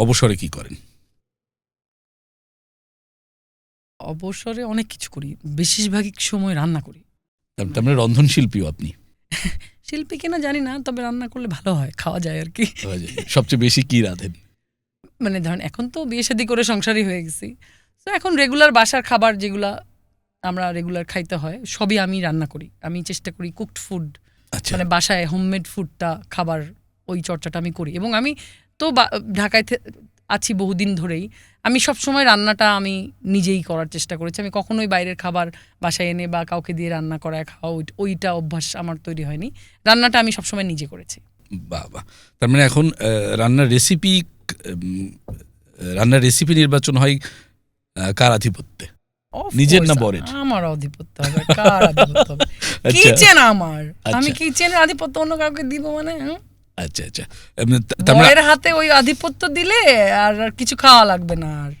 অবসরে কি করেন? অবসরে অনেক কিছু করি। বেশিরভাগই সময় রান্না করি। তার- মানে রন্ধন শিল্পীও আপনি? শিল্পী কিনা জানি না তবে রান্না করলে ভালো হয় খাওয়া যায় আর কি। সবচেয়ে বেশি কি রাঁধেন? মানে ধরেন এখন তো বিয়ে শাদী করে সংসারই হয়ে গেছি। তো এখন রেগুলার বাসার খাবার যেগুলা আমরা রেগুলার খাইতে হয় সবই আমি রান্না করি। আমি চেষ্টা করি কুকড ফুড আচ্ছা। মানে বাসায় হোমমেড ফুডটা খাবার ওই চর্চাটা আমি করি। এবং আমি তো ঢাকায় আছি বহুদিন ধরেই। আমি সব সময় রান্নাটা আমি নিজেই করার চেষ্টা করেছি। আমি কখনোই বাইরের খাবার বাসায় এনে বা কাউকে দিয়ে রান্না করায় খাওয়া ওই- ওইটা অভ্যাস আমার তৈরি হয়নি। রান্নাটা আমি সবসময় নিজে করেছি। বাহ তার মানে এখন রান্নার রেসিপি রান্নার রেসিপি নির্বাচন হয় কার আধিপত্যে? নিজের না বরের? আমার আধিপত্য হবে কার আধিপত্য হবে? আচ্ছা। কিচেন আমার। আমি আচ্ছা। কিচেনের আধিপত্য অন্য কাউকে দিব মানে হুম? আচ্ছা আচ্ছা। তার হাতে ওই আধিপত্য দিলে আর আর কিছু খাওয়া লাগবে না আর।